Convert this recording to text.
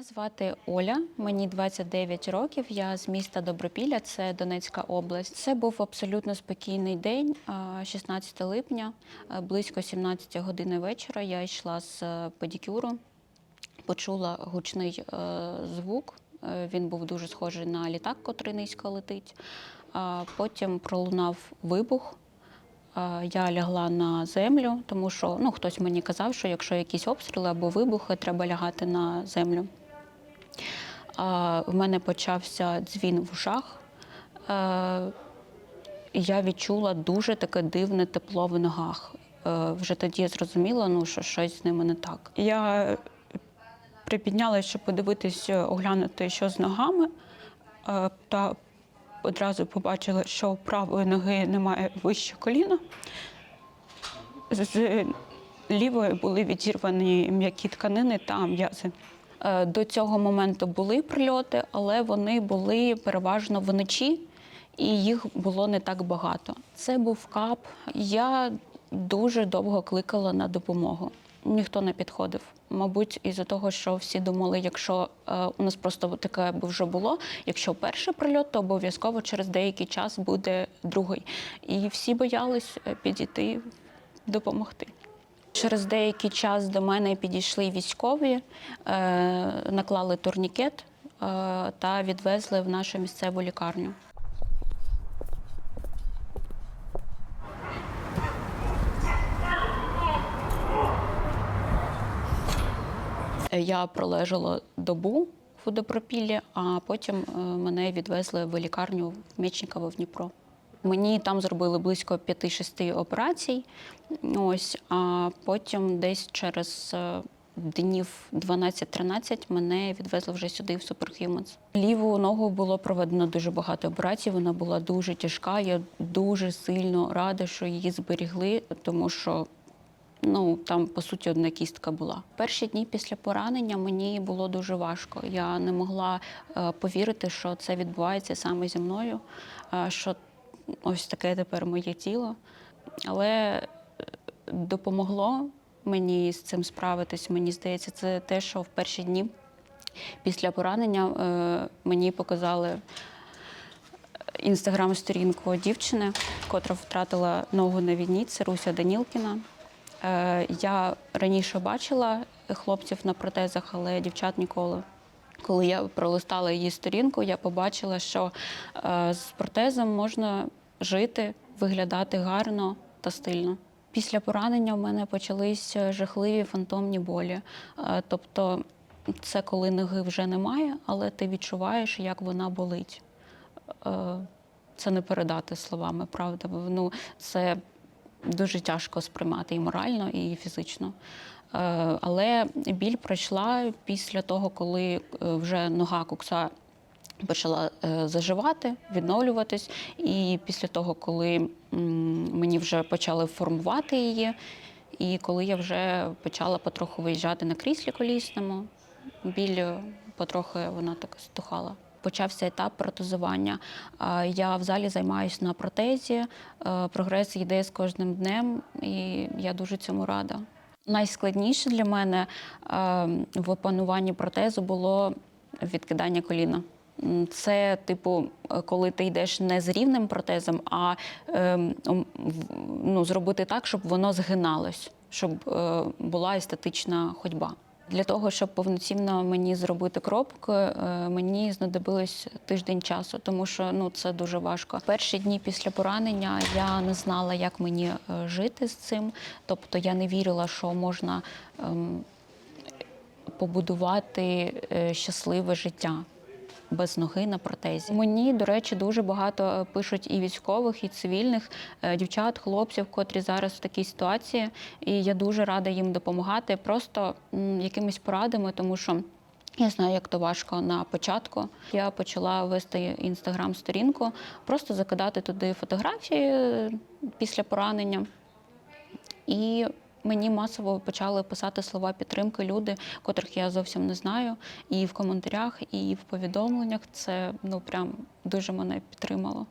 Мене звати Оля, мені 29 років. Я з міста Добропілля, це Донецька область. Це був абсолютно спокійний день, 16 липня, близько 17 години вечора. Я йшла з е, педикюру, почула гучний е, звук. Е, Він був дуже схожий на літак, котрий низько летить. Потім пролунав вибух. Я лягла на землю, тому що ну, хтось мені казав, що якщо якісь обстріли або вибухи, треба лягати на землю. В мене почався дзвін в ушах. Е, я відчула дуже таке дивне тепло в ногах. Е, Вже тоді я зрозуміла, ну, що щось з ними не так. Я припіднялася, щоб подивитись, оглянути, що з ногами, е, та одразу побачила, що правої ноги немає вище коліна. З лівої були відірвані м'які тканини та м'язи. Е, До цього моменту були прильоти, але вони були переважно вночі, і їх було не так багато. Це був кап. Я дуже довго кликала на допомогу. Ніхто не підходив. Мабуть, із-за того, що всі думали, якщо е, у нас просто таке вже було, якщо перший прильот, то обов'язково через деякий час буде другий. І всі боялись е, підійти допомогти. Через деякий час до мене підійшли військові, е, наклали турнікет е, та відвезли в нашу місцеву лікарню. Я пролежала добу в водопропіллі, а потім е, мене відвезли в лікарню в Мечниково в Дніпро. Мені там зробили близько 5-6 операцій. Ось, а потім десь через е, днів 12-13 мене відвезли вже сюди, в Superhumans. Ліву ногу було проведено дуже багато операцій. Вона була дуже тяжка. Я дуже сильно рада, що її зберігли, тому що Ну, там, по суті, одна кістка була. Перші дні після поранення мені було дуже важко. Я не могла е, повірити, що це відбувається саме зі мною, е, що ось таке тепер моє тіло. Але е, допомогло мені з цим справитись. Мені здається, це те, що в перші дні після поранення е, мені показали інстаграм-сторінку дівчини, котра втратила ногу на війні. Це Руся Данілкіна. Е, Я раніше бачила хлопців на протезах, але дівчат ніколи. Коли я пролистала її сторінку, я побачила, що е, з протезом можна жити, виглядати гарно та стильно. Після поранення в мене почались жахливі фантомні болі. Е, Тобто, це коли ноги вже немає, але ти відчуваєш, як вона болить. Е, Це не передати словами, правда. Ну, це дуже тяжко сприймати і морально, і фізично. Е, Але біль пройшла після того, коли е, вже нога кукса почала е, заживати, відновлюватись. І після того, коли мені вже почали формувати її, і коли я вже почала потроху виїжджати на кріслі колісному, біль потрохи вона так стухала. Почався етап протезування. Я в залі займаюся на протезі. е, Прогрес йде з кожним днем, і я дуже цьому рада. Найскладніше для мене е, в опануванні протезу було відкидання коліна. Це, типу, е, коли ти йдеш не з рівним протезом, а ем, ну, зробити так, щоб воно згиналось, щоб е, була естетична ходьба. Для того, щоб повноцінно мені зробити кропку, е, мені знадобилось тиждень часу, тому що ну це дуже важко. Перші дні після поранення я не знала, як мені жити з цим. Тобто я не вірила, що можна ем, побудувати щасливе життя. Без ноги на протезі. Мені, до речі, дуже багато е, пишуть і військових, і цивільних е, дівчат, хлопців, котрі зараз в такій ситуації. І я дуже рада їм допомагати просто якимись порадами, тому що. Я знаю, як то важко на початку. Я почала вести інстаграм-сторінку, просто закидати туди фотографії е, після поранення. І мені масово почали писати слова підтримки люди, котрих я зовсім не знаю. І в коментарях, і в повідомленнях це ну прям дуже мене підтримало.